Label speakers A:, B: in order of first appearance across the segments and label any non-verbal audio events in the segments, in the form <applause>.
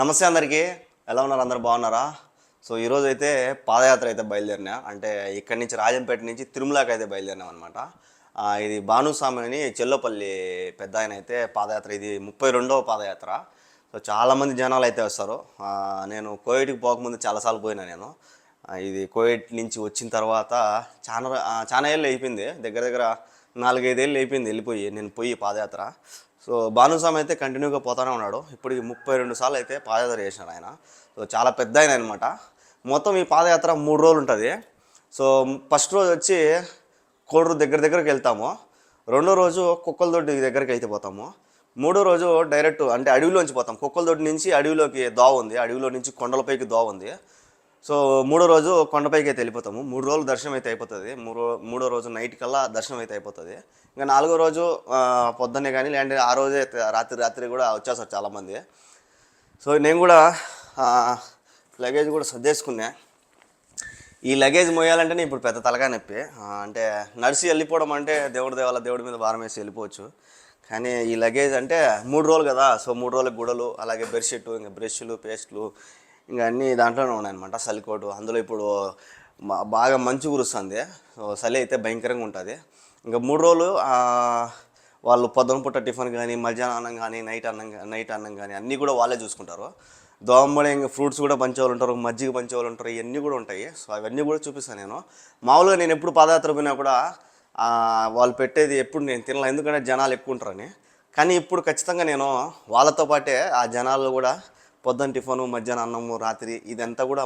A: నమస్తే అందరికీ. ఎలా ఉన్నారు? అందరు బాగున్నారా? సో ఈరోజు అయితే పాదయాత్ర అయితే బయలుదేరినా. అంటే ఇక్కడి నుంచి రాజంపేట నుంచి తిరుమలకి అయితే బయలుదేరినాం అనమాట ఇది భానుస్వామి అని చెల్లపల్లి పెద్ద ఆయన అయితే పాదయాత్ర. ఇది ముప్పై రెండవ పాదయాత్ర. సో చాలామంది జనాలు అయితే వస్తారు. నేను కోవిడ్కి పోకముందు చాలాసార్లు పోయినా నేను. ఇది కోవిడ్ నుంచి వచ్చిన తర్వాత చాలా చాలా ఏళ్ళు అయిపోయింది. దగ్గర దగ్గర నాలుగైదేళ్ళు అయిపోయింది వెళ్ళిపోయి నేను పోయి పాదయాత్ర. సో భానుస్వామి అయితే కంటిన్యూగా పోతానే ఉన్నాడు. ఇప్పటికి ముప్పై రెండు సార్లు అయితే పాదయాత్ర చేసినాడు ఆయన. సో చాలా పెద్ద ఆయన అనమాట మొత్తం ఈ పాదయాత్ర మూడు రోజులు ఉంటుంది. సో ఫస్ట్ రోజు వచ్చి కోడూరు దగ్గర దగ్గరకు వెళ్తాము. రెండో రోజు కుక్కలదొడ్డి దగ్గరికి అయితే పోతాము. మూడో రోజు డైరెక్ట్ అంటే అడవిలోంచి పోతాం. కుక్కలదొడ్డి నుంచి అడవిలోకి దోవ ఉంది. అడవిలో నుంచి కొండలపైకి దోవ ఉంది. సో మూడో రోజు కొండపైకి అయితే వెళ్ళిపోతాము. మూడు రోజులు దర్శనం అయితే అయిపోతుంది. మూడో మూడో రోజు నైట్ కల్లా దర్శనం అయితే అయిపోతుంది. ఇంకా నాలుగో రోజు పొద్దున్నే కానీ లేదంటే ఆ రోజే రాత్రి రాత్రి కూడా వచ్చేస్తారు చాలామంది. సో నేను కూడా లగేజ్ కూడా సర్దేసుకున్నా ఈ లగేజ్ మోయాలంటేనే ఇప్పుడు పెద్ద తలగా నొప్పి. అంటే నడిచి వెళ్ళిపోవడం అంటే దేవుడి దేవాల దేవుడి మీద భారం వేసి వెళ్ళిపోవచ్చు. కానీ ఈ లగేజ్ అంటే మూడు రోజులు కదా. సో మూడు రోజులకు గుడలు అలాగే బెడ్షీట్ ఇంకా బ్రష్లు పేస్ట్లు ఇంకా అన్ని దాంట్లోనే ఉన్నాయన్నమాట. చలికోటు అందులో ఇప్పుడు బాగా మంచు కురుస్తుంది. చలి అయితే భయంకరంగా ఉంటుంది. ఇంకా మూడు రోజులు వాళ్ళు పొద్దున పూట టిఫిన్ కానీ మధ్యాహ్నం అన్నం కానీ నైట్ అన్నం నైట్ అన్నం కానీ అన్నీ కూడా వాళ్ళే చూసుకుంటారు. దోమబడి ఇంకా ఫ్రూట్స్ కూడా పంచేవాళ్ళు ఉంటారు మజ్జిగ పంచేవాళ్ళు ఉంటారు ఇవన్నీ కూడా ఉంటాయి. సో అవన్నీ కూడా చూపిస్తాను నేను. మామూలుగా నేను ఎప్పుడు పాదయాత్ర పోయినా కూడా వాళ్ళు పెట్టేది ఎప్పుడు నేను తినలే ఎందుకంటే జనాలు ఎక్కువ ఉంటారని. కానీ ఇప్పుడు ఖచ్చితంగా నేను వాళ్ళతో పాటే ఆ జనాలు కూడా పొద్దున్న టిఫను మధ్యాహ్నం అన్నము రాత్రి ఇదంతా కూడా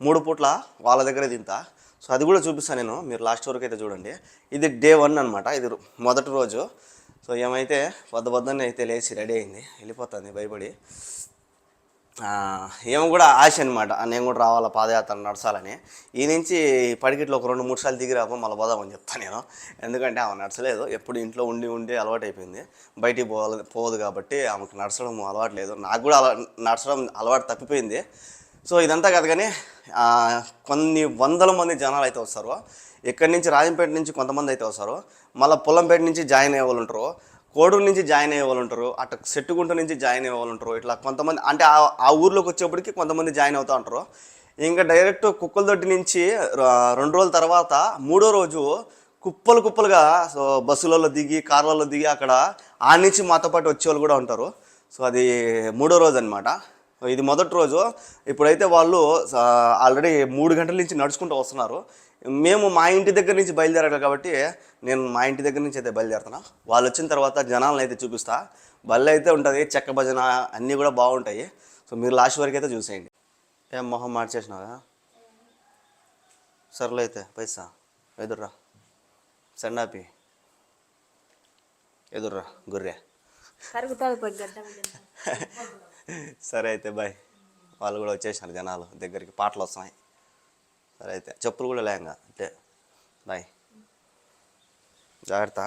A: మూడు పూట్ల వాళ్ళ దగ్గరే తింటా సో అది కూడా చూపిస్తాను నేను మీరు లాస్ట్ వరకు అయితే చూడండి. ఇది డే వన్ అనమాట ఇది మొదటి రోజు. సో ఏమైతే పొద్దు పొద్దున్నే అయితే లేచి రెడీ అయింది వెళ్ళిపోతుంది భయపడి. ఏమో కూడా ఆశ అనమాట నేను కూడా రావాలా పాదయాత్ర నడచాలని. ఈ నుంచి పడికిట్లో ఒక రెండు మూడు సార్లు దిగి మళ్ళీ పోదామని చెప్తాను నేను. ఎందుకంటే ఆమె నడచలేదు. ఎప్పుడు ఇంట్లో ఉండి ఉండి అలవాటు అయిపోయింది బయటికి పోవాలి పోదు కాబట్టి ఆమెకు నడచడం అలవాటు లేదు. నాకు కూడా అలా నడచడం అలవాటు తప్పిపోయింది. సో ఇదంతా కాదు కానీ కొన్ని వందల మంది జనాలు అయితే వస్తారు. ఇక్కడి నుంచి రాజంపేట నుంచి కొంతమంది అయితే వస్తారు. మళ్ళీ పొలంపేట నుంచి జాయిన్ అయ్యే వాళ్ళు ఉంటారు. కోడూరు నుంచి జాయిన్ అయ్యే వాళ్ళు ఉంటారు అటు సెట్టుగుంట నుంచి జాయిన్ అయ్యే వాళ్ళు ఉంటారు ఇట్లా కొంతమంది అంటే ఆ ఆ ఊర్లోకి వచ్చేప్పటికి కొంతమంది జాయిన్ అవుతూ ఉంటారు. ఇంకా డైరెక్ట్ కుక్కలదొడ్డి నుంచి రెండు రోజుల తర్వాత మూడో రోజు కుప్పలు కుప్పలుగా సో బస్సులలో దిగి కార్లలో దిగి అక్కడ ఆ నుంచి మాతో పాటు వచ్చేవాళ్ళు కూడా ఉంటారు. సో అది మూడో రోజు అనమాట ఇది మొదటి రోజు. ఇప్పుడైతే వాళ్ళు ఆల్రెడీ మూడు గంటల నుంచి నడుచుకుంటూ వస్తున్నారు. మేము మా ఇంటి దగ్గర నుంచి బయలుదేరాలి కాబట్టి నేను మా ఇంటి దగ్గర నుంచి అయితే బయలుదేరుతున్నా. వాళ్ళు వచ్చిన తర్వాత జనాలను అయితే చూపిస్తా. బళ్ళు అయితే ఉంటుంది చెక్క భజన అన్నీ కూడా బాగుంటాయి. సో మీరు లాస్ట్ వరకు అయితే చూసేయండి. ఏం మొహం మార్చేసినావా? సర్లే అయితే పైసా ఎదుర్రా. సండాపి ఎదుర్రా గుర్రే. <laughs> సరే అయితే బాయ్ వాళ్ళు కూడా వచ్చేసారు జనాలు దగ్గరికి పాటలు వస్తున్నాయి. సరే అయితే చెప్పులు కూడా లేంగా అంటే బాయ్. జాగ్రత్త.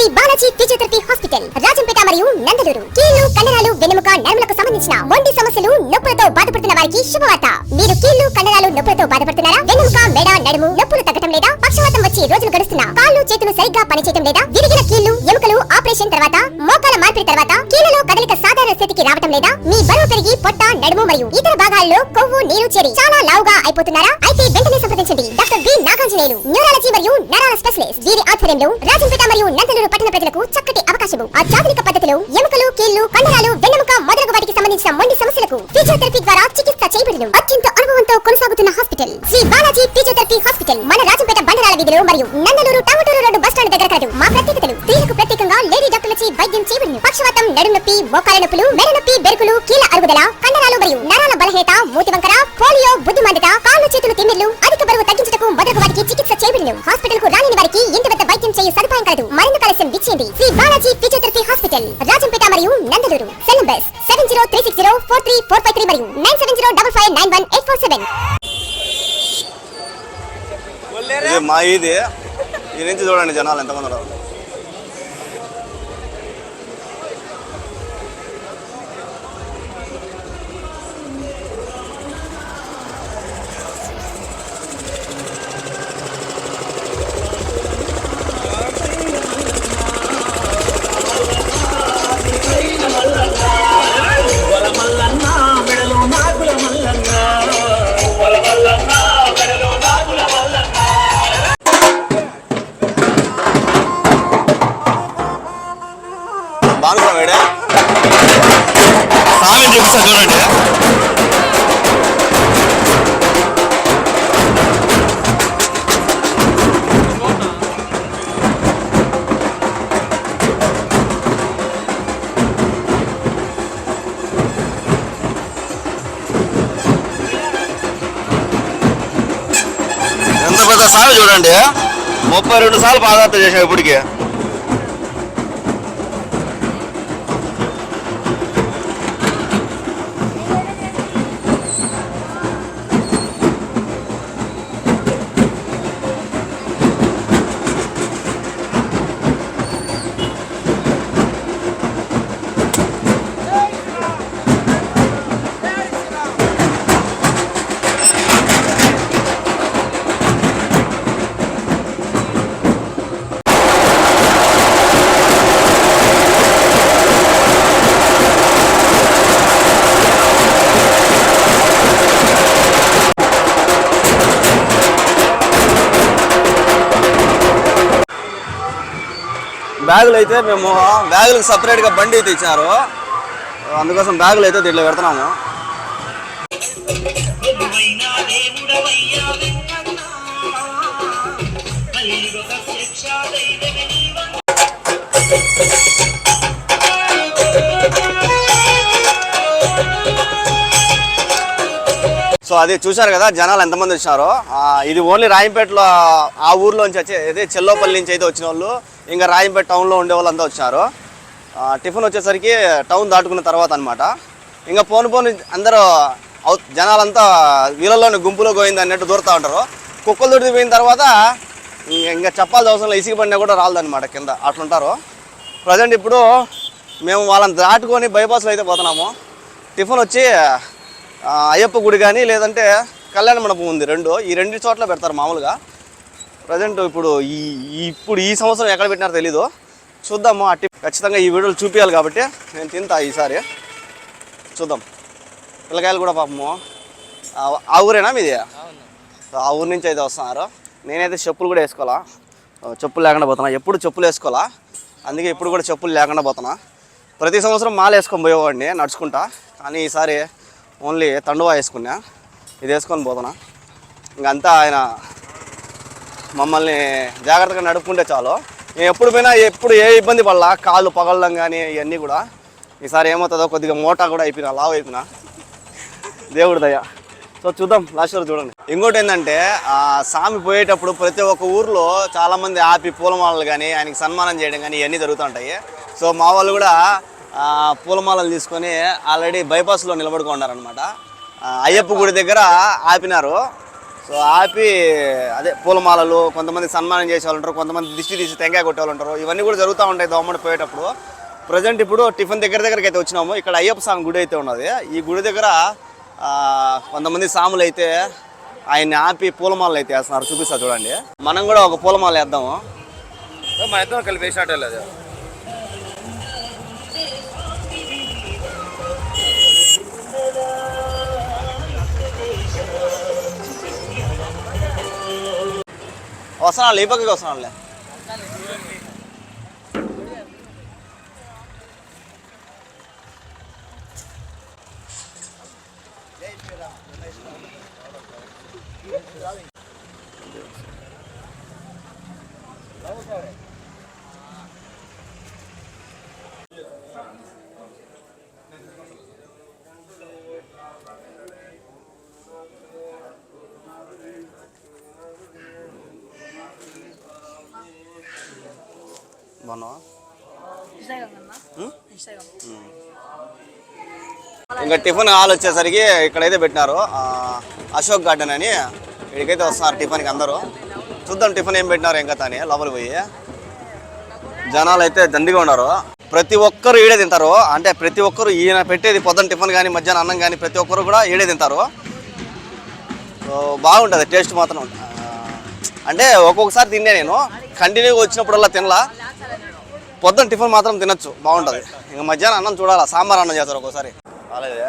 B: శ్రీ బాలాజీ ఫిజియోథెరపీ హాస్పిటల్ రాజంపేట మరియు నందలూరు. కీళ్ళు కండరాలు వెన్నెముక నరములకు సంబంధించిన మొండి సమస్యలు నొప్పులతో బాధపడుతున్న వారికి శుభవార్త. మీరు కీళ్ళు కండరాలు నొప్పులతో బాధపడుతున్నారా? వెన్నెముక మెడ నడుము నొప్పులు తగ్గటం లేదా? పక్షవాతం వచ్చి రోజులు గడుస్తున్నా? కాళ్ళు చేతులు సరిగ్గా పనిచేయడం లేదా? విరిగిన కీళ్ళు ఎముకలు ఆపరేషన్ తర్వాత మోకాల మార్పిడి తర్వాత కీళ్ళలో కదలిక సాధారణ స్థితికి రావటం లేదా? మీ బరువు పెరిగి పొట్ట నడుము మరియు ఇతర భాగాల్లో కొవ్వు నీరు చేరి చాలా లావుగా అయిపోతున్నారా? అయితే వెంటనే సంప్రదించండి. డాక్టర్ బి నాగాంజనేయులు న్యూరాలజీ మరియు నరాల స్పెషలిస్ట్. వీరి ఆధ్వర్యంలో రాజంపేట మరియు నందలూరు పట్టణ ప్రజలకు చక్కటి అవకాశము. అత్యాధునిక పద్ధతిలో ఎముకలు కీళ్ళు కండరాలు వెన్నెముక మొదలగు వాటికి సంబంధించిన మొండి సమస్యలకు ఫిజియోథెరపీ ద్వారా చికిత్స చేయబడిన. అత్యంత అనుభవంతో కొనసాగుతున్న hospital. Shri Balaji physiotherapy hospital మన రాజంపేట బండరాల వీధిలో మరియు నందలూరు టమటూరు రోడ్డు బస్టాండ్ దగ్గర కలదు. మా ప్రత్యేకతలు స్త్రీలకు ప్రత్యేకంగా లేడీ డాక్టర్లచే వైద్యం చేయబడిన. పక్షవాతం నడుము నొప్పి మోకాల నొప్పులు మెడ నొప్పి బెరుకులు కీళ్ళ అరుగుదల కండరాలు మరియు నరాల బలహీనత మూతి వంకర పోలియో బుద్ధిమందత కాళ్ళు చేతులు తిమ్మిర్లు అధిక బరువు తగ్గించుటకు మొదలగు వాటికి చికిత్స చేయబడిన. హాస్పిటల్ మరింత collection Shri Balaji physiotherapy hospital Rajampet మరియు Nandaluru. Cell numbers seven zero three six zero four three four five three మరియు nine seven zero double five nine one eight four seven.
A: మా ఇది. ఈ నుంచి చూడండి జనాలు ఎంతమంది ఉన్నారు. అండి ముప్పై రెండు సార్లు పాదయాత్ర చేసాం ఇప్పటికి. బ్యాగులు అయితే మేము బ్యాగులకు సపరేట్గా బండి అయితే ఇచ్చినారు అందుకోసం బ్యాగులు అయితే దీంట్లో పెడుతున్నాము.
C: Thank you.
A: సో అది చూశారు కదా జనాలు ఎంతమంది వచ్చినారో. ఇది ఓన్లీ రాయంపేటలో ఆ ఊర్లోంచి వచ్చే అదే చెల్లోపల్లి నుంచి అయితే వచ్చిన వాళ్ళు ఇంకా రాయంపేట టౌన్లో ఉండే వాళ్ళంతా వచ్చినారు టిఫిన్ వచ్చేసరికి టౌన్ దాటుకున్న తర్వాత అనమాట ఇంకా పోను పోను అందరూ అవు- జనాలంతా వీళ్ళలోని గుంపులో పోయింది అన్నట్టు దూరుతూ ఉంటారు. కుక్కలు దొరికి పోయిన తర్వాత ఇంకా చెప్పాల్సిన అవసరం లేదు. ఇసుక పడినా కూడా రాలేదన్నమాట కింద. అట్లుంటారు. ప్రజెంట్ ఇప్పుడు మేము వాళ్ళని దాటుకొని బైపాస్లో అయితే పోతున్నాము. టిఫిన్ వచ్చి అయ్యప్ప గుడి కానీ లేదంటే కళ్యాణ మండపం ఉంది రెండు. ఈ రెండు చోట్ల పెడతారు మామూలుగా. ప్రజెంట్ ఇప్పుడు ఈ ఇప్పుడు ఈ సంవత్సరం ఎక్కడ పెట్టినారో తెలీదు. చూద్దాము టిప్ ఖచ్చితంగా ఈ వీడియోలు చూపించాలి కాబట్టి నేను తింటా ఈసారి. చూద్దాం. పిల్లకాయలు కూడా పాపము. ఆ- ఊరేనా మీది? ఆ ఊరు నుంచి అయితే వస్తున్నారు. నేనైతే చెప్పులు కూడా వేసుకోవాలా? చెప్పులు లేకుండా పోతున్నా. ఎప్పుడు చెప్పులు వేసుకోవాలా? అందుకే ఇప్పుడు కూడా చెప్పులు లేకుండా పోతున్నా. ప్రతి సంవత్సరం మాల వేసుకొని పోయేవాడిని నడుచుకుంటా. కానీ ఈసారి ఓన్లీ తండువా వేసుకున్నా. ఇది వేసుకొని పోతున్నా. ఇంకంతా ఆయన మమ్మల్ని జాగ్రత్తగా నడుపుకుంటే చాలు. నేను ఎప్పుడు పోయినా ఎప్పుడు ఏ ఇబ్బంది పడలా కాళ్ళు పగలడం కానీ ఇవన్నీ కూడా. ఈసారి ఏమవుతుందో కొద్దిగా మోటా కూడా అయిపోయినా లావు అయిపోయినా. దేవుడి దయ. సో చూద్దాం లాస్ట్ వరకు చూడండి. ఇంకోటి ఏంటంటే స్వామి పోయేటప్పుడు ప్రతి ఒక్క ఊర్లో చాలామంది ఆపి పూలమాలలు కానీ ఆయనకి సన్మానం చేయడం కానీ ఇవన్నీ జరుగుతుంటాయి సో మా వాళ్ళు కూడా పూలమాలలు తీసుకొని ఆల్రెడీ బైపాస్లో నిలబడుకున్నారనమాట అయ్యప్ప గుడి దగ్గర ఆపినారు. సో ఆపి అదే పూలమాలలు కొంతమంది సన్మానం చేసే వాళ్ళు ఉంటారు కొంతమంది దిష్టి తీసి టెంకాయ కొట్టే వాళ్ళు ఉంటారు. ఇవన్నీ కూడా జరుగుతూ ఉంటాయి దోమడి పోయేటప్పుడు. ప్రజెంట్ ఇప్పుడు టిఫిన్ దగ్గర దగ్గరికి అయితే వచ్చినాము. ఇక్కడ అయ్యప్ప స్వామి గుడి అయితే ఉన్నది. ఈ గుడి దగ్గర కొంతమంది సాములు అయితే ఆయన్ని ఆపి పూలమాలలు అయితే వేస్తున్నారు. చూపిస్తారు చూడండి. మనం కూడా ఒక పూలమాల వేద్దాము.
D: మన ఇద్దరం కలిపి వేసినట్టే లేదు
A: వస్తున్నాను ఈ పక్కకి వస్తున్నానులే బాగున్నావా? ఇంకా టిఫిన్ హాల్ వచ్చేసరికి ఇక్కడైతే పెట్టినారు. అశోక్ గార్డెన్ అని. ఇక్కడికైతే వస్తున్నారు టిఫిన్కి అందరూ. చూద్దాం టిఫిన్ ఏం పెట్టినారు ఇంకా అని లోపలికి పోయి. జనాలు అయితే దండిగా ఉన్నారు. ప్రతి ఒక్కరు ఈడే తింటారు. అంటే ప్రతి ఒక్కరు ఈయన పెట్టేది పొద్దున్న టిఫిన్ కానీ మధ్యాహ్నం అన్నం కానీ ప్రతి ఒక్కరు కూడా ఈడే తింటారు. బాగుంటుంది టేస్ట్ మాత్రం. అంటే ఒక్కొక్కసారి తిన్నా నేను. కంటిన్యూగా వచ్చినప్పుడల్లా తినలా. పొద్దున టిఫిన్ మాత్రం తినచ్చు. బాగుంటుంది. ఇంకా మధ్యాహ్నం అన్నం చూడాలా? సాంబార్ అన్నం చేస్తారు ఒకసారి అలాగే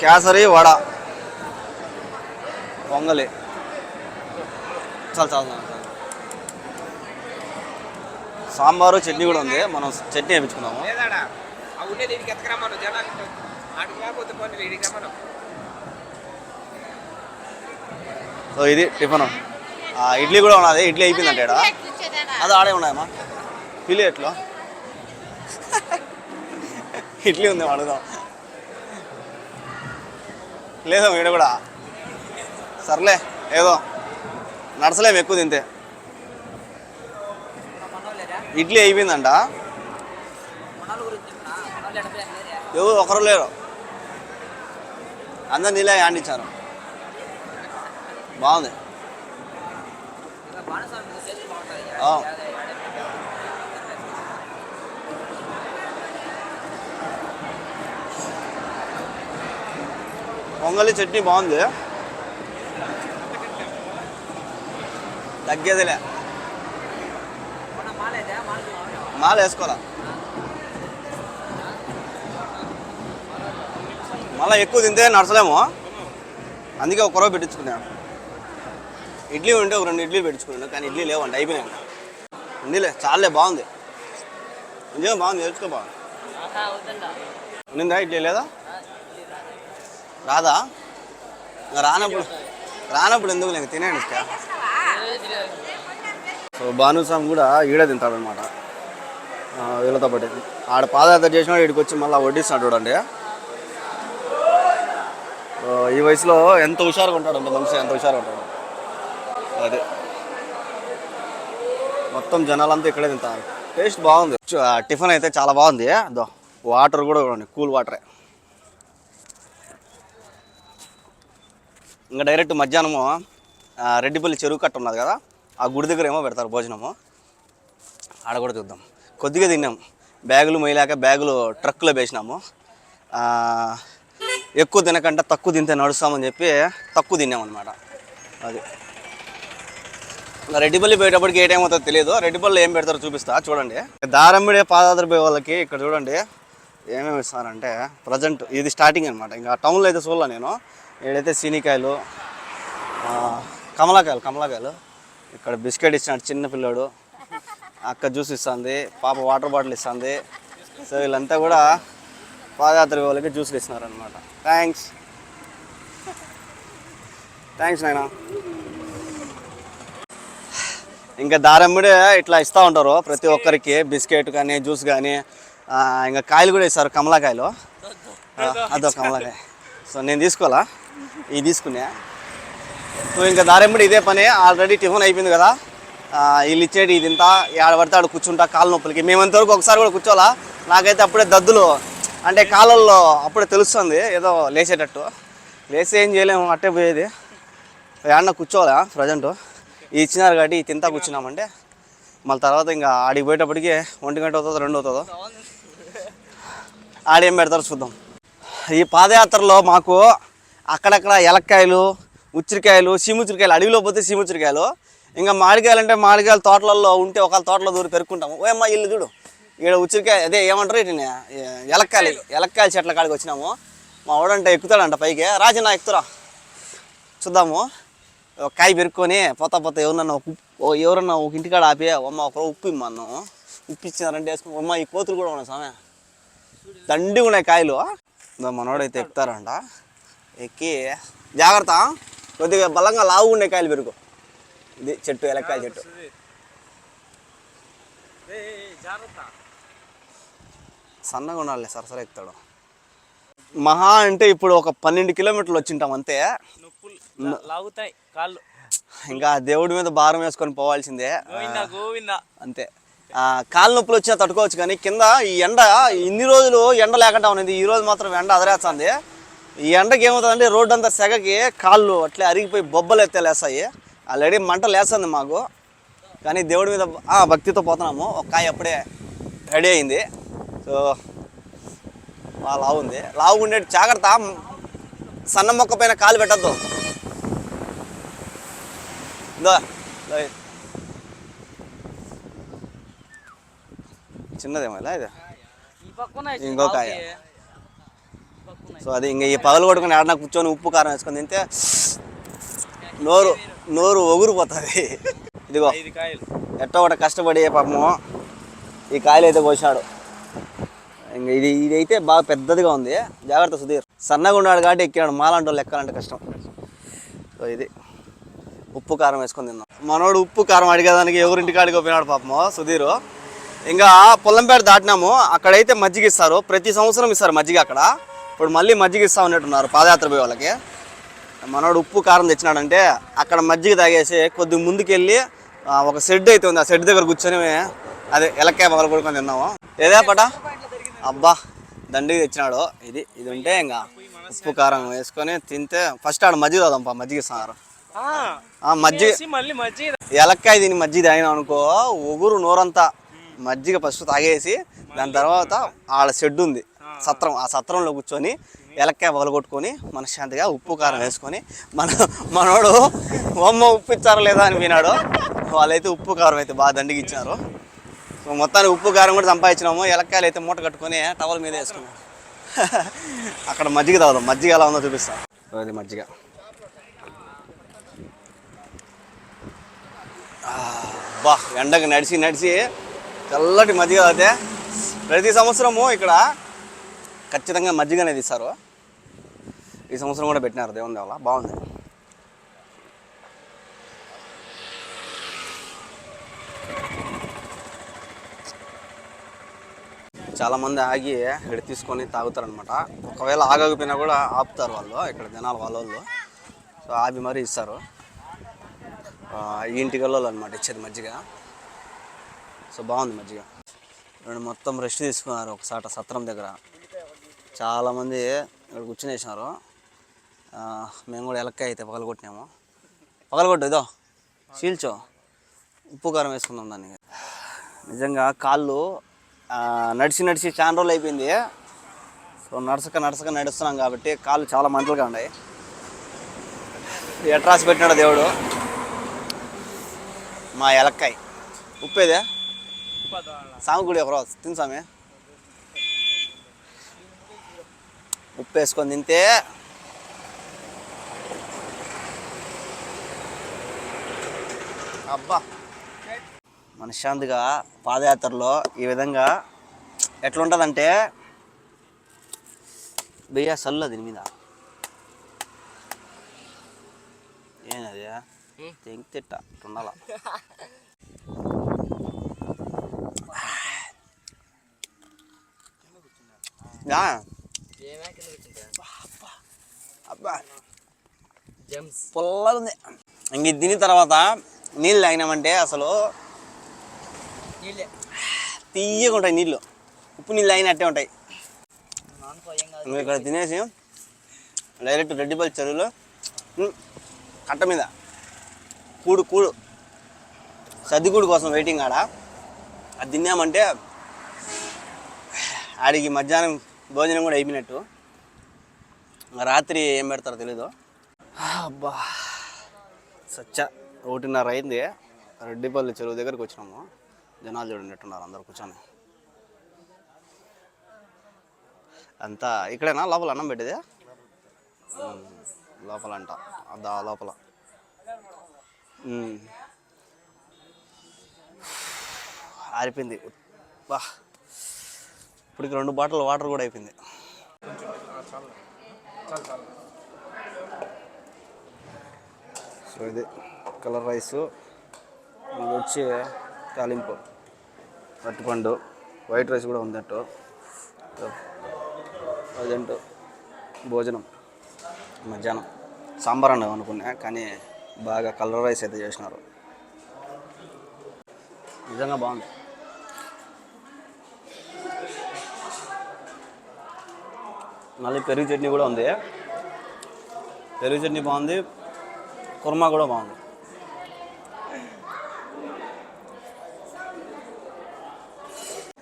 A: కేసరి వడ. పొంగలి. చాలా చాలా. సాంబారు చట్నీ కూడా ఉంది. మనం చట్నీ వేయించుకున్నాము సో ఇది టిఫన్. ఇడ్లీ కూడా ఉన్నది. ఇడ్లీ అయిపోయిందంటే ఈడ. అది ఆడే ఉన్నాయమ్మా. పిల్లి ఎట్లా? ఇడ్లీ ఉంది అడుగుదాం. లేదా వీడు కూడా. సర్లే ఏదో. నడసలేము ఎక్కువ తింటే. ఇడ్లీ అయిపోయిందంట ఎవరు ఒకరు లేరు అందరు నీళ్ళే యాండిచ్చారు బాగుంది ఆ. పొంగలి చట్నీ బాగుంది తగ్గేదిలే మాల వేసుకోవాలా? మళ్ళీ ఎక్కువ తింటే నడచలేము. అందుకే ఒక రవ్వ పెట్టించుకున్నాను ఇడ్లీ ఉంటే ఒక రెండు ఇడ్లీలు పెట్టించుకున్నాను కానీ ఇడ్లీ లేవండి అయిపోయినాయి. ఉండిలే చాలే బాగుంది. నిజంగా బాగుంది నేర్చుకో బాగుంది. ఉండిందా ఇడ్లీ లేదా? రాదా? రానప్పుడు రానప్పుడు ఎందుకు లేక తినేయండి. సో భానుస్వామి కూడా ఈడ తింటాడనమాట వీళ్ళతో పాటు. ఆడ పాదయాత్ర చేసినాడు ఇక్కడికి వచ్చి మళ్ళీ వడ్డిస్తున్నాడు చూడండి. ఈ వయసులో ఎంత హుషారుగా ఉంటాడు అంత మనిషి ఎంత హుషారుగా ఉంటాడు. అదే. మొత్తం జనాలంతా ఇక్కడే తింటారు. టేస్ట్ బాగుంది. టిఫిన్ అయితే చాలా బాగుంది. అదో వాటర్ కూడా చూడండి కూల్ వాటరే. ఇంకా డైరెక్ట్ మధ్యాహ్నము రెడ్డిపల్లి చెరువు కట్ట ఉన్నది కదా ఆ గుడి దగ్గర ఏమో పెడతారు భోజనము. ఆడ కూడా చూద్దాం. కొద్దిగా తిన్నాం. బ్యాగులు మొయ్యలేక బ్యాగులు ట్రక్కులో వేసినాము. ఎక్కువ తినకుండా తక్కువ తింటే నడుస్తామని చెప్పి తక్కువ తిన్నాం అనమాట అది. రెడ్డిపల్లి పోయేటప్పటికి ఏ టైం అవుతుందో తెలియదు రెడ్డిపల్లి ఏం పెడతారో చూపిస్తా చూడండి. దారంబిడే పాదయాత్ర పోయే వాళ్ళకి ఇక్కడ చూడండి ఏమేమి ఇస్తారంటే ప్రజెంట్ ఇది స్టార్టింగ్ అనమాట ఇంకా టౌన్లో అయితే చూడలే నేను. ఏడైతే సీనికాయలు కమలాకాయలు కమలాకాయలు. ఇక్కడ బిస్కెట్ ఇచ్చినాడు చిన్న పిల్లోడు. అక్క జ్యూస్ ఇస్తుంది పాప వాటర్ బాటిల్ ఇస్తుంది. సో వీళ్ళంతా కూడా పాదయాత్ర వాళ్ళకి జ్యూస్లు ఇస్తున్నారనమాట థ్యాంక్స్ థ్యాంక్స్ నాయనా. ఇంకా దారమ్ముడే ఇట్లా ఇస్తూ ఉంటారు ప్రతి ఒక్కరికి బిస్కెట్ కానీ జ్యూస్ కానీ. ఇంకా కాయలు కూడా ఇస్తారు కమలాకాయలు. అదో కమలాకాయ. సో నేను తీసుకోవాలా? ఇది తీసుకునే. సో ఇంకా దారెంబడి ఇదే పని ఆల్రెడీ టిఫిన్ అయిపోయింది కదా. వీళ్ళు ఇచ్చేటి ఇది ఇంత ఆడ పడితే కూర్చుంటా కాళ్ళ నొప్పులకి. మేమంతవరకు ఒకసారి కూడా కూర్చోవాలా? నాకైతే అప్పుడే దద్దులు అంటే కాళ్ళల్లో అప్పుడే తెలుస్తుంది ఏదో లేచేటట్టు. లేస్తే ఏం చేయలేము అట్టే పోయేది. ఏడన్నా కూర్చోవాలా ప్రజెంట్? ఇచ్చినారు కాబట్టి ఇది తింతా కూర్చున్నామంటే మళ్ళీ తర్వాత ఇంకా ఆడికి పోయేటప్పటికి ఒంటి గంట అవుతుందో రెండు అవుతుందో? ఆడేం పెడతారో చూద్దాం. ఈ పాదయాత్రలో మాకు అక్కడక్కడ ఎలక్కాయలు ఉచ్చిరికాయలు సీముచ్చిరికాయలు అడవిలో పోతే సీముచ్చిరికాయలు ఇంకా మామిడికాయలు అంటే మామిడికాయలు తోటలలో ఉంటే ఒకళ్ళ తోటలో దూరి పెరుక్కుంటాము. ఓ అమ్మ ఇల్లు చూడు. ఇక్కడ ఉచ్చిరికాయ అదే ఏమంటారు ఇటు ఎలక్కాయలు ఎలక్కాయల చెట్ల కాడికి వచ్చినాము. మా వాడంటే ఎక్కుతాడంట పైకి. రాజన్న ఎక్కుతురా. చూద్దాము. ఒక కాయ పెరుక్కొని పోతా పోతా ఎవరన్నా ఒక ఉప్పు ఓ ఎవరన్నా ఒక ఇంటికాడ ఆపి అమ్మ ఒక ఉప్పు ఇమ్మన్నాం ఉప్పు ఇచ్చినారంటే వేసుకుని అమ్మ ఈ కోతులు కూడా ఉన్నాయి సామె దండి ఉన్నాయి కాయలు. మనోడైతే ఎక్కుతారంట. ఎక్కి జాగ్రత్త. కొద్దిగా బలంగా లావు ఉండే కాయలు పెరుగు. ఇది చెట్టు ఎలక్కాయ చెట్టు. సన్నగా ఉండాలి సరసర ఎక్కుతాడు మహా అంటే ఇప్పుడు ఒక పన్నెండు కిలోమీటర్లు వచ్చింటాం అంతే?
E: లాగుతాయి కాళ్ళు.
A: ఇంకా దేవుడి మీద భారం వేసుకొని పోవాల్సిందే. అంతే. ఆ, కాళ్ళ నొప్పులు వచ్చినా తట్టుకోవచ్చు కానీ కింద ఈ ఎండ ఇన్ని రోజులు ఎండ లేకుండా ఉన్నది. ఈ రోజు మాత్రం ఎండ అదరేస్తుంది. ఈ ఎండకి ఏమవుతుందంటే రోడ్డు అంతా సెగకి కాళ్ళు అట్లే అరిగిపోయి బొబ్బలు ఎత్తే లేస్తాయి ఆల్రెడీ మంట లేస్తుంది మాకు. కానీ దేవుడి మీద భక్తితో పోతున్నాము. ఒక కాయ అప్పుడే రెడీ అయింది. సో బాగా లావు ఉంది. లావు ఉండే జాగ్రత్త. సన్న మొక్క పైన కాలు పెట్టద్దు. చిన్నదేమో ఇలా ఇది. ఇంకో కాయ. సో అది ఇంకా ఈ పగలు కొట్టుకుని ఆడన కూర్చొని ఉప్పు కారం వేసుకొని తింటే నోరు నోరు ఒగురిపోతుంది. ఇదిగో ఎట్టో ఒకటి కష్టపడి పాపము ఈ కాయలు అయితే కోసినాడు ఇంక ఇది ఇది అయితే బాగా పెద్దదిగా ఉంది. జాగ్రత్త సుధీర్. సన్నగా ఉన్నాడు కాబట్టి ఎక్కినాడు. మాలాంటి వాళ్ళు ఎక్కాలంటే కష్టం. సో ఇది ఉప్పు కారం వేసుకొని తిన్నాం. మనోడు ఉప్పు కారం అడిగేదానికి ఎవరింటి కాడికి పోయినాడు పాపము సుధీర్. ఇంకా పొల్లంపేట దాటినాము. అక్కడైతే మజ్జిగ ఇస్తారు ప్రతి సంవత్సరం ఇస్తారు మజ్జిగ అక్కడ. ఇప్పుడు మళ్ళీ మజ్జిగ ఇస్తా ఉన్నట్టున్నారు పాదయాత్ర పోయే వాళ్ళకి. మనోడు ఉప్పు కారం తెచ్చినాడంటే అక్కడ మజ్జిగ తాగేసి కొద్ది ముందుకెళ్ళి ఒక షెడ్ అయితే ఉంది ఆ షెడ్ దగ్గర కూర్చొని అదే ఎలక్కాయ పగల కొడుకొని తిన్నాము. ఏదే పట? అబ్బా దండిగా తెచ్చినాడు. ఇది ఇది ఉంటే ఇంకా ఉప్పు కారం వేసుకొని తింటే ఫస్ట్ ఆడ మజ్జిగ తాదాంపా మజ్జిగ ఆ మజ్జిగ ఎలక్కాయ తిని మజ్జిగ తాగినాం అనుకో ఒగురు నోరంతా మజ్జిగ ఫస్ట్ తాగేసి దాని తర్వాత ఆడ షెడ్ ఉంది సత్రం ఆ సత్రంలో కూర్చొని ఎలక్కాయ పగలగొట్టుకొని మనశ్శాంతిగా ఉప్పు కారం వేసుకొని మన మనోడు బొమ్మ ఉప్పు ఇచ్చారో లేదా? అని వినాడు. వాళ్ళైతే ఉప్పు కారం అయితే బాగా దండిగి ఇచ్చారు సో మొత్తానికి ఉప్పు కారం కూడా సంపాదించినాము. ఎలక్కాయలు అయితే మూట కట్టుకొని టవల్ మీద వేసుకున్నాం. <laughs> అక్కడ మజ్జిగ తాగుదాం. మజ్జిగ ఎలా ఉందో చూపిస్తాం. అది మజ్జిగ. బా ఎండకు నడిచి నడిచి చల్లటి మజ్జిగ తాగితే ప్రతి సంవత్సరము ఇక్కడ ఖచ్చితంగా మజ్జిగ అనేది ఇస్తారు ఈ సంవత్సరం కూడా పెట్టినారు దేవుని దేవాల బాగుంది. చాలామంది ఆగి ఇక్కడ తీసుకొని తాగుతారనమాట ఒకవేళ ఆగకపోయినా కూడా ఆపుతారు వాళ్ళు ఇక్కడ జనాలు వాళ్ళ వాళ్ళు. సో ఆపి మరీ ఇస్తారు. ఈ ఇంటికి వెళ్ళాలి అనమాట ఇచ్చేది మజ్జిగ. సో బాగుంది మజ్జిగ. రెండు మొత్తం రెస్ట్ తీసుకున్నారు ఒకసాట సత్రం దగ్గర. చాలామంది ఇక్కడ కూర్చునేసినారు. వేసినారు మేము కూడా ఎలక్కాయ అయితే పగలగొట్టినాము. పగలగొట్టు ఇదో చీల్చో. ఉప్పు కారం వేసుకుందాం దాన్ని. నిజంగా కాళ్ళు నడిచి నడిచి చాలా రోజులు అయిపోయింది. సో నడసక నడసక నడుస్తున్నాం కాబట్టి కాళ్ళు చాలా మంటలుగా ఉన్నాయి. ఎట్రాసి పెట్టినాడు దేవుడు. మా ఎలక్కాయ. ఉప్పేదే సాగు గుడి ఒక రోజు. సామి ఉప్పు వేసుకొని తింటే అబ్బా. మనశ్శాంతిగా పాదయాత్రలో ఈ విధంగా ఎట్లుంటుందంటే వెయ్య సల్లు దీని మీద. ఏనది తెంగి తిట్ట ఉండాల. అబ్బా పుల్లగా ఉంది ఇంక తిని తర్వాత నీళ్ళు తాగినామంటే అసలు తీయగా ఉంటాయి నీళ్ళు. ఉప్పు నీళ్ళు తాగినట్టే ఉంటాయి. నువ్వు ఇక్కడ తినేసి డైరెక్ట్ రెడ్డిపల్లి చెరువులో కట్ట మీద కూడు కూడు. సర్దికూడు కోసం వెయిటింగ్ ఆడ. అది తిన్నామంటే ఆడికి మధ్యాహ్నం భోజనం కూడా అయిపోయినట్టు. రాత్రి ఏం పెడతారో తెలీదు. అబ్బా సచ్చ. ఒకటిన్నర అయింది. రెడ్డిపల్లి చెరువు దగ్గరికి వచ్చినాము. జనాలు చూడనట్టున్నారు అందరు కూర్చొని. అంతా ఇక్కడేనా? లోపల అన్నం పెట్టేది? ఉమ్, లోపల అంట లోపల. ఆరిపోయింది. బా ఇప్పటికి రెండు బాటిల్ వాటర్ కూడా అయిపోయింది. సో ఇది కలర్ రైసు ఇది వచ్చి తాలింపు అరటిపండు వైట్ రైస్ కూడా ఉందట్టు ప్రజెంట్ భోజనం మధ్యాహ్నం. సాంబార్ అన్నం అనుకున్నా కానీ బాగా కలర్ రైస్ అయితే చేసినారు. నిజంగా బాగుంది. మళ్ళీ పెరుగు చట్నీ కూడా ఉంది. పెరుగు చట్నీ బాగుంది కుర్మా కూడా బాగుంది.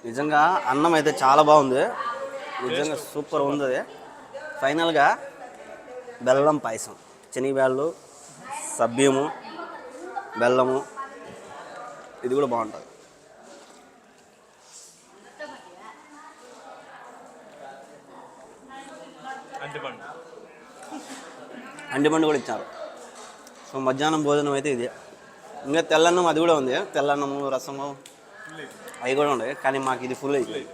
A: నిజంగా అన్నం అయితే చాలా బాగుంది. నిజంగా సూపర్ ఉంది అది. ఫైనల్గా బెల్లం పాయసం. శనగబ్యాళ్ళు సభ్యము బెల్లము ఇది కూడా బాగుంటుంది. అంటిపండు కూడా ఇచ్చారు. సో మధ్యాహ్నం భోజనం అయితే ఇది. ఇంకా తెల్లన్నం అది కూడా ఉంది. తెల్లన్నము రసము అవి కూడా ఉన్నాయి కానీ మాకు ఇది ఫుల్ అయిపోయింది.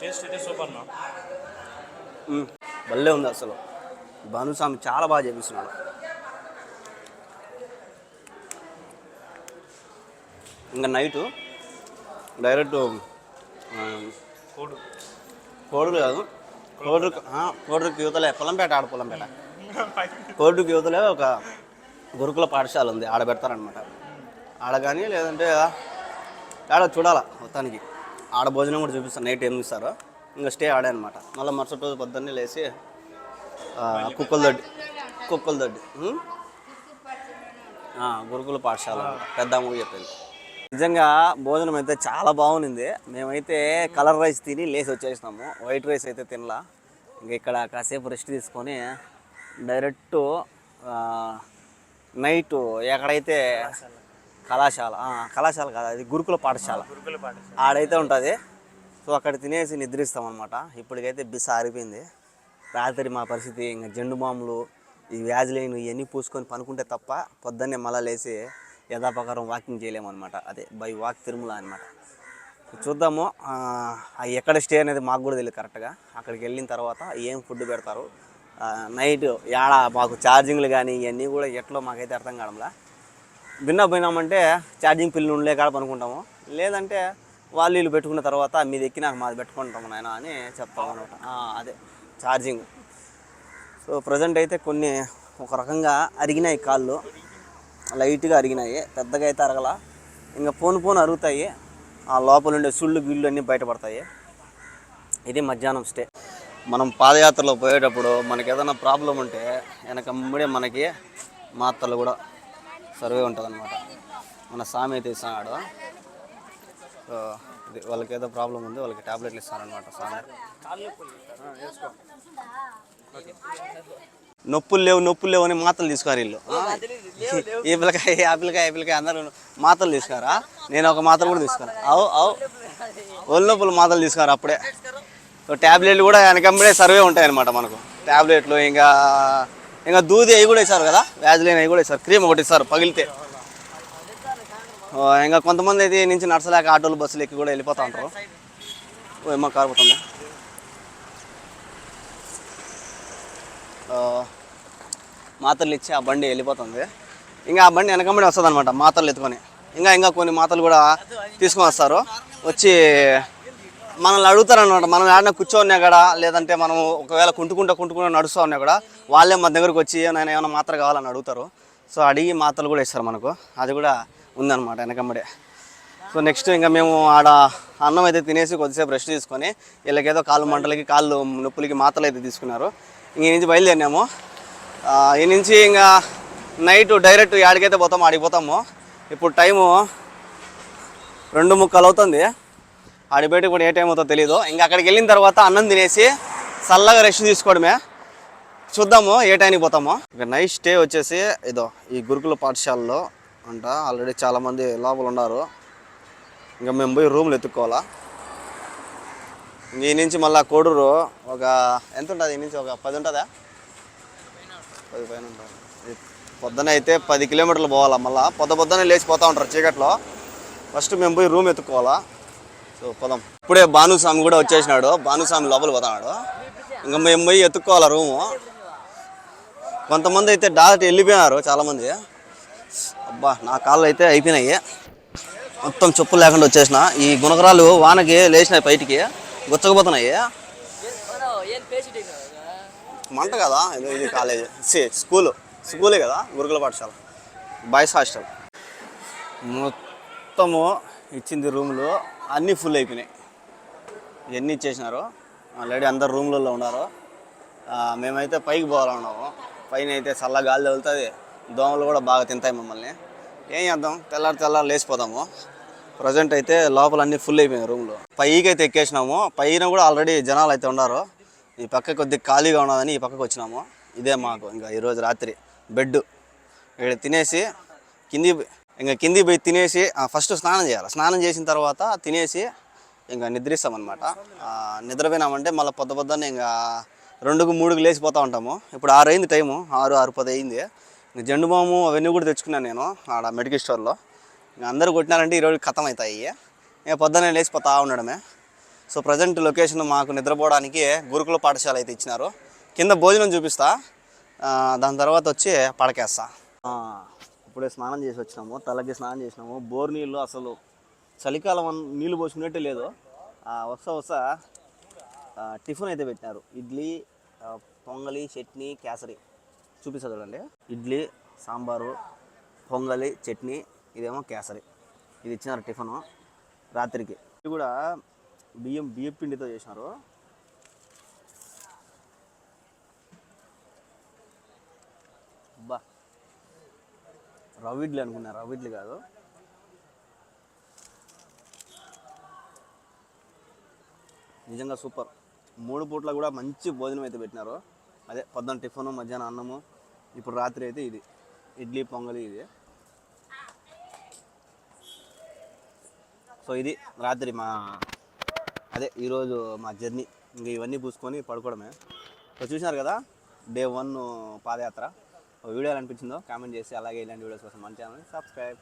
E: టేస్ట్ అయితే సూపర్ నా.
A: మ్మ్. భలే ఉంది అసలు. భానుస్వామి చాలా బాగా చేపిస్తున్నాడు. ఇంకా నైటు డైరెక్ట్
E: కోడు.
A: కోడులు కాదు. కోడు కోడుకి యువతలే పొలంపేట ఆడ పొలంపేట కోడుకి యువతలే ఒక గురుకుల పాఠశాల ఉంది. ఆడ పెడతారనమాట ఆడ కానీ లేదంటే ఆడ చూడాలా మొత్తానికి. ఆడ భోజనం కూడా చూపిస్తారు. నైట్ ఏం ఇస్తారో. ఇంకా స్టే ఆడే అనమాట మళ్ళీ మరుసటి రోజు పొద్దున్నే లేచి కుక్కల దొడ్డి కుక్కల దొడ్డి గురుకుల పాఠశాల పెద్ద మూవీ చెప్పింది. నిజంగా భోజనం అయితే చాలా బాగుంది మేమైతే కలర్ రైస్ తిని లేచి వచ్చేసినాము. వైట్ రైస్ అయితే తినలా. ఇంకా ఇక్కడ కాసేపు రెస్ట్ తీసుకొని డైరెక్ట్ నైట్ ఎక్కడైతే కళాశాల కళాశాల కాదు అది గురుకుల పాఠశాల. ఆడైతే ఉంటుంది. సో అక్కడ తినేసి నిద్రిస్తాం అనమాట ఇప్పటికైతే బిస్ ఆరిపోయింది. రాత్రి మా పరిస్థితి ఇంకా జెండు బాంబులు ఈ వ్యాజ్లైన్ ఇవన్నీ పూసుకొని పనుకుంటే తప్ప పొద్దున్నే మళ్ళా లేచి యథాప్రకారం వాకింగ్ చేయలేమన్నమాట. అదే బై వాక్ తిరుమల అనమాట చూద్దాము ఆ, ఎక్కడ స్టే అనేది మాకు కూడా తెలియదు కరెక్ట్గా. అక్కడికి వెళ్ళిన తర్వాత ఏం ఫుడ్ పెడతారు నైట్ ఏడ మాకు ఛార్జింగ్లు కానీ ఇవన్నీ కూడా ఎట్లో మాకైతే అర్థం కావడంలా. భిన్న పోయినామంటే ఛార్జింగ్ పిల్లలు ఉండలే కాడ పనుకుంటాము. లేదంటే వాళ్ళు వీళ్ళు పెట్టుకున్న తర్వాత మీది ఎక్కినాక మాది పెట్టుకుంటాము నాయన అని చెప్తాం అనమాట అదే ఛార్జింగ్ సో ప్రజెంట్ అయితే కొన్ని ఒక రకంగా అరిగినాయి కాళ్ళు. లైట్గా అరిగినాయి. పెద్దగా అయితే అరగల. ఇంకా పోను పోను అరుగుతాయి. ఆ లోపల ఉండే సుళ్ళు గిళ్ళు అన్నీ బయటపడతాయి. ఇది మధ్యాహ్నం స్టే. మనం పాదయాత్రలో పోయేటప్పుడు మనకి ఏదైనా ప్రాబ్లం ఉంటే వెనక ముడే మనకి మాత్రలు కూడా సర్వే ఉంటుంది అనమాట మన స్వామి అయితే ఇస్తాడు ఇది వాళ్ళకి ఏదో ప్రాబ్లం ఉంది వాళ్ళకి టాబ్లెట్లు ఇస్తారనమాట స్వామి నొప్పులు లేవు నొప్పులు లేవు అని మాత్రలు తీసుకోరు వీళ్ళు. ఈ పిల్లకాయ ఆ పిల్లకాయ ఆ పిల్లకాయ అందరూ మాత్రలు తీసుకురా నేను ఒక మాత్ర కూడా తీసుకురా. అవు అవు. ఒళ్ళు నొప్పులు మాత్రలు తీసుకురా అప్పుడే? ట్యాబ్లెట్లు కూడా వెనకంబడే సర్వే ఉంటాయి అనమాట మనకు. ట్యాబ్లెట్లు ఇంకా ఇంకా దూది అవి కూడా ఇస్తారు కదా వ్యాజ్లైన్ అవి కూడా ఇస్తారు క్రీమ్ ఒకటి ఇస్తారు పగిలితే. ఇంకా కొంతమంది అయితే నుంచి నడచలేక ఆటోలు బస్సులు ఎక్కి కూడా వెళ్ళిపోతూ ఉంటారు. ఓ ఏమో కారుపోతుంది మాత్రలు ఇచ్చి ఆ బండి వెళ్ళిపోతుంది. ఇంకా ఆ బండి వెనకబడి వస్తుంది అనమాట మాత్రలు ఎత్తుకొని. ఇంకా ఇంకా కొన్ని మాత్రలు కూడా తీసుకొని వస్తారు. వచ్చి మనల్ని అడుగుతారు అనమాట మనం ఏడన్నా కూర్చోన్నా కూడా లేదంటే మనం ఒకవేళ కుంటుకుంటా కుంటుకుంటా నడుస్తూ ఉన్నా కూడా వాళ్ళే మన దగ్గరకు వచ్చి నేను ఏమైనా మాత్ర కావాలని అడుగుతారు. సో అడిగి మాత్రలు కూడా ఇస్తారు మనకు. అది కూడా ఉందన్నమాట వెనకమ్మడే సో నెక్స్ట్ ఇంకా మేము ఆడ అన్నం అయితే తినేసి కొద్దిసేపు రెస్ట్ తీసుకొని వీళ్ళకేదో కాళ్ళు మంటలకి కాళ్ళు నొప్పులకి మాత్రలు అయితే తీసుకున్నారు. ఇంక నుంచి బయలుదేరినాము. ఈ నుంచి ఇంకా నైట్ డైరెక్ట్ యాడికైతే పోతామో ఆడికి పోతాము. ఇప్పుడు టైము రెండు ముక్కలు అవుతుంది. ఆడి కూడా ఏ టైం అవుతుందో తెలియదు ఇంకా అక్కడికి వెళ్ళిన తర్వాత అన్నం తినేసి చల్లగా రెస్ట్ తీసుకోవడమే. చూద్దాము ఏ టైంకి పోతామో. ఇక నైట్ స్టే వచ్చేసి ఇదో ఈ గురుకుల పాఠశాలలో అంట. ఆల్రెడీ చాలామంది లోపల ఉన్నారు. ఇంకా మేము పోయి రూమ్లు ఎత్తుక్కోవాలా. ఈ నుంచి మళ్ళీ కోడూరు ఒక ఎంత ఉంటుంది? ఈ నుంచి ఒక పది ఉంటుందా? పది పైన ఉంటుంది పొద్దున అయితే పది కిలోమీటర్లు పోవాలా మళ్ళీ. పొద్దు పొద్దున్నే లేచిపోతూ ఉంటారు చీకట్లో. ఫస్ట్ మేము పోయి రూమ్ ఎత్తుకోవాలా సో పొలం ఇప్పుడే భానుస్వామి కూడా వచ్చేసినాడు. భానుస్వామి లోపల పోతున్నాడు ఇంకా మేము పోయి ఎత్తుక్కోవాలి రూము? కొంతమంది అయితే డైరెక్ట్ వెళ్ళిపోయినారు చాలామంది. అబ్బా నా కాళ్ళు అయితే అయిపోయినాయి. మొత్తం చెప్పులు లేకుండా వచ్చేసిన. ఈ గుణకరాలు వానకి లేచినాయి బయటికి. గుచ్చకపోతున్నాయి. మంట కదా? ఇది ఇది కాలేజ్. C school. స్కూలే కదా గురుకుల పాఠశాల. Boys hostel. మొత్తము ఇచ్చింది రూములు. అన్నీ ఫుల్ అయిపోయినాయి. ఎన్ని ఇచ్చేసినారు ఆల్రెడీ అందరు రూమ్లలో ఉన్నారు. మేమైతే పైకి పోవాలన్నాము పైన అయితే చల్ల గాలి తగులుతుంది. దోమలు కూడా బాగా తింటాయి మమ్మల్ని. ఏం చేద్దాం? తెల్లారి తెల్లారి లేచిపోతాము ప్రజెంట్ అయితే లోపల అన్నీ ఫుల్ అయిపోయినాయి రూమ్లో. పైకి అయితే ఎక్కేసినాము. పైన కూడా ఆల్రెడీ జనాలు అయితే ఉన్నారు. ఈ పక్క కొద్దిగా ఖాళీగా ఉన్నదని ఈ పక్కకు వచ్చినాము. ఇదే మాకు ఇంకా ఈరోజు రాత్రి బెడ్ ఇక్కడ తినేసి కింది ఇంకా కింది పోయి తినేసి ఫస్ట్ స్నానం చేయాలి. స్నానం చేసిన తర్వాత తినేసి ఇంకా నిద్రిస్తామన్నమాట. నిద్రపోయినామంటే మళ్ళీ పొద్దు పొద్దున్న ఇంకా రెండుకు మూడుకు లేచిపోతూ ఉంటాము. ఇప్పుడు ఆరు అయింది టైము. ఆరు ఆరు పది అయింది. ఇంకా జెండు బాము అవన్నీ కూడా తెచ్చుకున్నాను నేను ఆడ మెడికల్ స్టోర్లో. ఇంకా అందరూ కొట్టినారంటే ఈరోజు ఖతం అవుతాయి ఇక పొద్దున్నే లేచిపోతా ఉండడమే. సో ప్రజెంట్ లొకేషన్ మాకు నిద్రపోవడానికి గురుకుల పాఠశాల అయితే ఇచ్చినారు. కింద భోజనం చూపిస్తా. దాని తర్వాత వచ్చి పడకేస్తా. ఇప్పుడే స్నానం చేసి వచ్చినాము తలకి స్నానం చేసినాము. బోర్ నీళ్ళు అసలు చలికాలం నీళ్ళు పోసుకునేట్టే లేదు. వస్తా వస్తా టిఫిన్ అయితే పెట్టినారు. ఇడ్లీ పొంగలి చట్నీ కేసరి. చూపిస్తా చూడండి. ఇడ్లీ సాంబారు పొంగలి చట్నీ ఇదేమో కేసరి. ఇది ఇచ్చినారు టిఫిను రాత్రికి. ఇది కూడా బియ్యం బియ్యం పిండితో చేసినారు అబ్బా రవిడ్లు అనుకున్నా రవిడ్లు కాదు. నిజంగా సూపర్. మూడు పూట్ల కూడా మంచి భోజనం అయితే పెట్టినారు. అదే పొద్దున్న టిఫిన్ మధ్యాహ్నం అన్నము ఇప్పుడు రాత్రి అయితే ఇది. ఇడ్లీ పొంగలి ఇది. సో ఇది రాత్రి మా అదే ఈరోజు మా జర్నీ. ఇంకా ఇవన్నీ పూసుకొని పడుకోవడమే. సో చూసినారు కదా డే వన్ పాదయాత్ర. వీడియో అనిపించిందో కామెంట్ చేసి అలాగే ఇలాంటి వీడియోస్ కోసం మన ఛానల్ని సబ్స్క్రైబ్